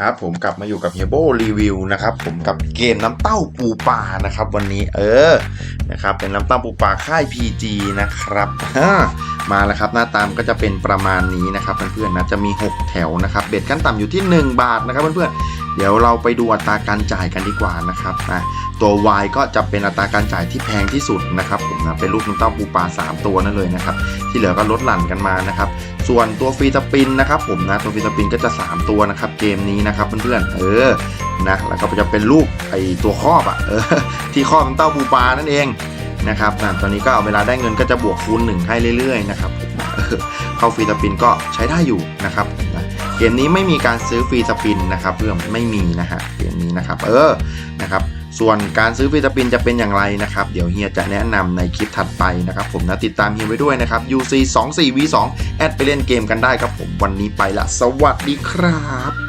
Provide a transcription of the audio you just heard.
ครับผมกลับมาอยู่กับเฮียโบรีวิวนะครับผมกับเกมน้ำเต้าปูปลานะครับวันนี้เออนะครับเป็นน้ำเต้าปูปลาค่าย PG นะครับฮ่ามาแล้วครับหน้าตามก็จะเป็นประมาณนี้นะครับเพื่อนๆนะจะมี 6 แถวนะครับเบ็ดขั้นต่ำอยู่ที่ 1 บาทนะครับเพื่อนๆ เดี๋ยวเราไปดูอัตราการจ่ายกันดีกว่านะครับนะตัว Y ก็จะเป็นอัตราการจ่ายที่แพงที่สุดนะครับผมนะเป็นลูกน้ำเต้าปูปลา3 ตัวนั่นเลยนะครับที่เหลือก็ลดหลั่นกันมานะครับส่วนตัวฟรีสปินนะครับผมนะตัวฟรีสปินก็จะ 3 ตัวนะครับเกมนี้นะครับเพื่อนๆเออนะแล้วก็จะเป็นลูกไอตัวครอบอะ่ะเออที่ครอบน้ำเต้าปูปลานั่นเองนะครับนะตอนนี้ก็เวลาได้เงินก็จะบวกคูณหนึ่งให้เรื่อยๆนะครับเข้าฟรีสปินก็ใช้ได้อยู่นะครับ เกมนี้ไม่มีการซื้อฟรีสปินนะครับเพื่อนไม่มีนะฮะเกมนี้นะครับเออนะครับส่วนการซื้อฟรีสปินจะเป็นอย่างไรนะครับเดี๋ยวเฮียจะแนะนำในคลิปถัดไปนะครับผมนะติดตามเฮียไว้ด้วยนะครับ UC 2 4 V 2แอดไปเล่นเกมกันได้ครับผมวันนี้ไปละ สวัสดีครับ